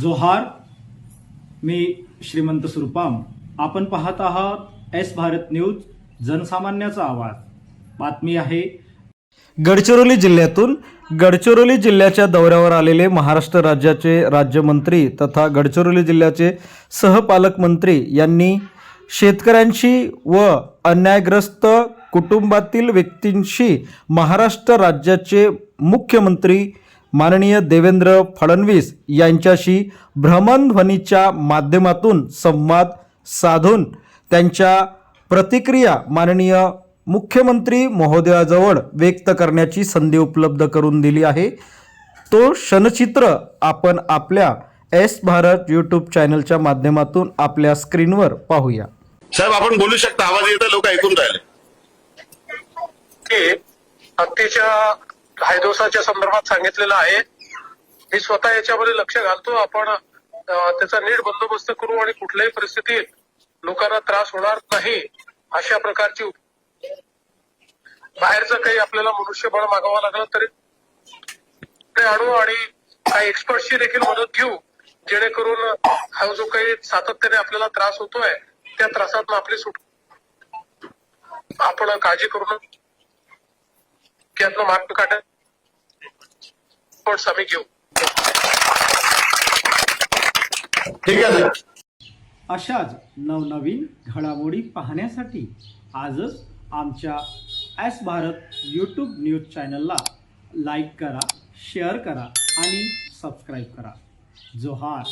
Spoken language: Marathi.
जोहार मी श्रीमंत सुरपाम. आपण पाहत आहात एस भारत न्यूज जनसामान्याचा आवाज. बातमी आहे. गडचिरोली जिल्ह्यातून गडचिरोली जिल्ह्याच्या दौऱ्यावर आलेले महाराष्ट्र राज्याचे राज्यमंत्री तथा गडचिरोली जिल्ह्याचे सहपालकमंत्री यांनी शेतकऱ्यांशी व अन्यायग्रस्त कुटुंबातील व्यक्तींशी महाराष्ट्र राज्याचे मुख्यमंत्री माननीय देवेंद्र फडणवीस यांच्याशी भ्रमणध्वनीच्या माध्यमातून संवाद साधून त्यांच्या प्रतिक्रिया माननीय मुख्यमंत्री महोदयाजवळ व्यक्त करण्याची संधी उपलब्ध करून दिली आहे. तो क्षणचित्र आपण आपल्या एस भारत यूट्यूब चॅनलच्या माध्यमातून आपल्या स्क्रीनवर पाहूया. साहेब आपण बोलू शकता. आवाज येतं लोक ऐकून राहिले. हत्तीच्या हायदोसाच्या संदर्भात सांगितलेलं आहे. मी स्वतः याच्यामध्ये लक्ष घालतो. आपण त्याचा नीट बंदोबस्त करू आणि कुठल्याही परिस्थितीत लोकांना त्रास होणार नाही अशा प्रकारची बाहेरचं काही आपल्याला मनुष्यबळ मागावं लागलं तरी ते आणू आणि काही एक्सपर्टची देखील मदत घेऊ जेणेकरून हा जो काही सातत्याने आपल्याला त्रास होतोय त्या त्रासातून आपली सुट आपण काळजी करू नये यातनं मार्ग काढा. पण आम्ही घेऊ. ठीक आहे. अशाच नवनवीन घडामोडी पाहण्यासाठी आजच आमच्या एस भारत यूट्यूब न्यूज चॅनलला लाईक करा शेअर करा आणि सबस्क्राईब करा. जोहार.